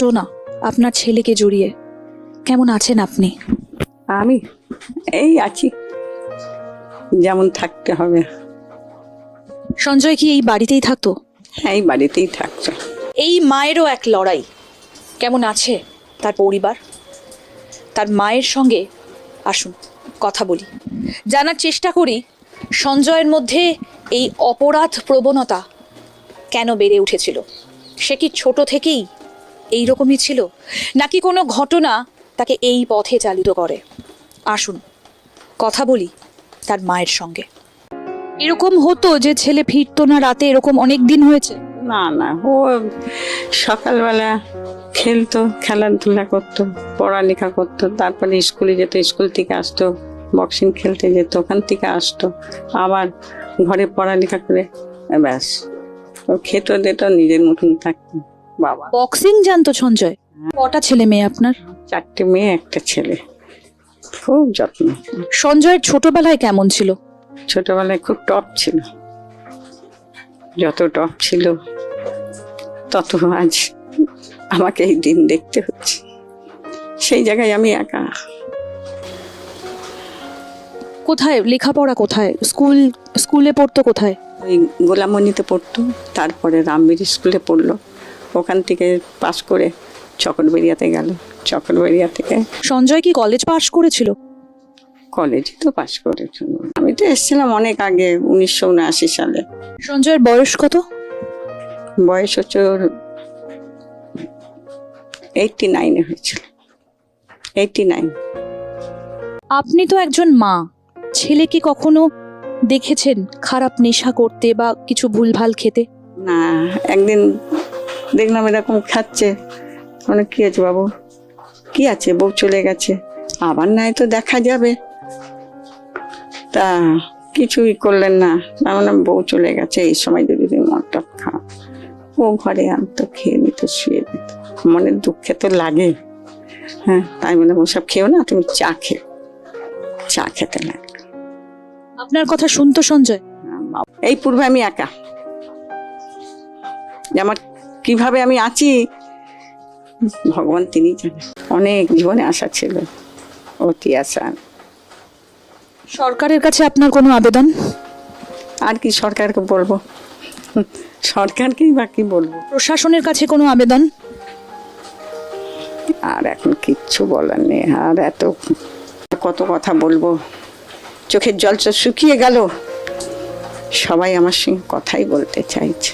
ঘটনা আপনার ছেলেকে জড়িয়ে। কেমন আছেন আপনি? আমি এই আছি। যেমন থাকতে হবে। সঞ্জয় কি এই বাড়িতেই থাকতো? হ্যাঁ এই বাড়িতেই থাকছে এই মায়েরও এক লড়াই। কেমন আছে তার পরিবার? তার মায়ের সঙ্গে আসুন কথা বলি। জানার চেষ্টা করি সঞ্জয়ের মধ্যে এই অপরাধ প্রবণতা কেন বেড়ে উঠেছিল? সে কি ছোট থেকেই এই রকমই ছিল? নাকি কোনো ঘটনা তাকে এই পথে চালিত করে? আসুন, কথা বলি তার মায়ের সঙ্গে। এরকম হতো যে ছেলে ফিরতো না রাতে এরকম অনেক দিন হয়েছে? না না, ও সকালবেলা খেলতো, খেলাধুলা করতো, পড়ালেখা করতো, তারপরে স্কুলে যেত, স্কুল থেকে আসতো বক্সিং খেলতে যেত, ওখান থেকে আসতো, আবার ঘরে পড়ালেখা করে, ব্যাস। ও খেত, দিত, নিজের মতন থাকতো। বাবা। বক্সিং জানতো সঞ্জয়? কটা ছেলে মেয়ে আপনার? চারটে মেয়ে একটা ছেলে। খুব যত্ন। সঞ্জয়ের ছোটবেলায় কেমন ছিল? ছোটবেলায় খুব টপ ছিল। যত টপ ছিল তত আজ আমাকে এই দিন দেখতে হচ্ছে। সেই জায়গায় আমি একা। কোথায়? লেখাপড়া কোথায়? স্কুল স্কুলে পড়তো কোথায়? ওই গোলামণিতে পড়তো তারপরে রামবীর স্কুলে পড়ল। ওখান থেকে পাস করে চকরবেরিয়াতে গেল। চকরবেরিয়া থেকে। সঞ্জয় কি কলেজ পাশ করেছিল? কলেজে তো পাস করেছিল। আমি তো এসেছিলাম অনেক আগে উনিশশো উনআশি সালে। সঞ্জয়ের বয়স কত? বয়স হচ্ছে ওর এইটটি নাইনে হয়েছিল। এইটটি নাইন আপনি তো একজন মা। ছেলে কি কখনো দেখেছেন খারাপ নেশা করতে বা কিছু ভুলভাল খেতে? না একদিন দেখলাম এরকম খাচ্ছে। মানে কি আছে বাবু? কি আছে? বউ চলে গেছে। আবার নাই তো দেখা যাবে। তা কিছুই করলেন না। না মানে বউ চলে গেছে। এই সময় যদি তুমি মদটা খাও ও ঘরে আনতো খেয়ে নিত শুয়ে দিত মনের দুঃখে তো লাগে। হ্যাঁ তাই মনে বলে ওসব খেও না তুমি চা খেও চা খেতে লাগে আপনার কথা শুনতো সঞ্জয়? এই পূর্বে আমি একা। যে আমার কীভাবে আমি আছি? ভগবান তিনি জানেন। অনেক জীবনে আশা ছিল অতি আশা। সরকারের কাছে আপনার কোনো আবেদন? আর কি সরকারকে বলব? সরকারকেই বা কি বলব? প্রশাসনের কাছে কোনো আবেদন? আর এখন কিচ্ছু বলার নেই। আর এত কত কথা বলব? চোখের জল শুকিয়ে গেল। সবাই আমার সঙ্গে কথাই বলতে চাইছে।